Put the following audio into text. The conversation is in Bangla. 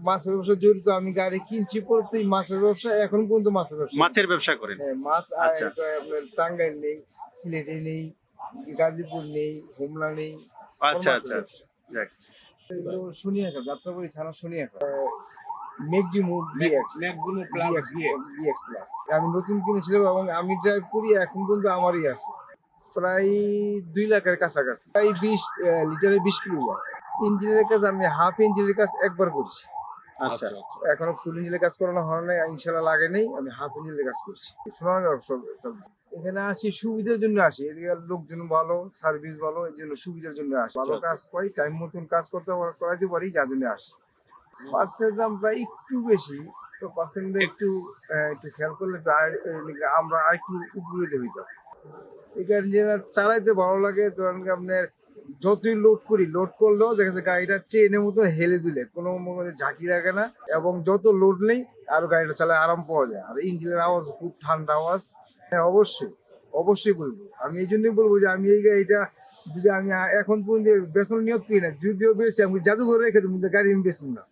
মাছের ব্যবসা জড়িত আমি গাড়ি কিনছি পড়তেই মাছের ব্যবসা এখন পর্যন্ত মাছের ব্যবসা। মাছের ব্যবসা করেন? হ্যাঁ, মাছ আচ্ছা। আপনার টাঙ্গাইল নেই সিলেটে নেই গাজীপুর নেই হোমনা নেই আচ্ছা আচ্ছা আচ্ছা। যাক। শুনিয়াখা যাত্রাবাড়ি থানা শুনিয়াখা। Maximo BX Maximo plus BX BX plus আমি নতুন কিনেছিলাম এবং আমি ড্রাইভ করি এখন পর্যন্ত আমারই আছে। প্রায় দুই লাখের কাছাকাছি। প্রায় বিশ লিটারে বিশ কিলো ইঞ্জিনের কাজ আমি হাফ ইঞ্জিনের কাজ একবার করছি। আচ্ছা এখনও ফুল ইঞ্জিনের কাজ করানো হয় নাই ইনশাল্লাহ লাগে নেই আমি হাফ ইঞ্জিনের কাজ করছি। এখানে আসি সুবিধার জন্য আসি। এদিকে লোকজন ভালো সার্ভিস ভালো এই জন্য সুবিধার জন্য আসি। ভালো আচ্ছা, কাজ পাই টাইম মতন কাজ করতে করাইতে পারি যার জন্য আসি। পার্সের দাম প্রায় একটু বেশি তো পার্সেন্টটা একটু একটু খেয়াল করলে তো আমরা আর একটু উপকৃত হইতাম। এখানে চালাইতে ভালো লাগে ধরেন আপনার যতই লোড করি লোড করলেও দেখা যাচ্ছে গাড়িটা ট্রেনের মতো হেলে দিলে, কোনো মনে ঝাঁকি রাখে না এবং যত লোড নেই, আরও গাড়িটা চালায় আরাম পাওয়া যায়। আর ইঞ্জিনের আওয়াজ, খুব ঠান্ডা আওয়াজ হ্যাঁ অবশ্যই অবশ্যই বলব। আমি এই জন্যই বলব যে আমি এই গাড়িটা যদি আমি এখন পর্যন্ত বেসন নিয়োগ করি না, যদিও বেশি আমি জাদুঘরে রেখে দেবো গাড়ি আমি বেচবো না।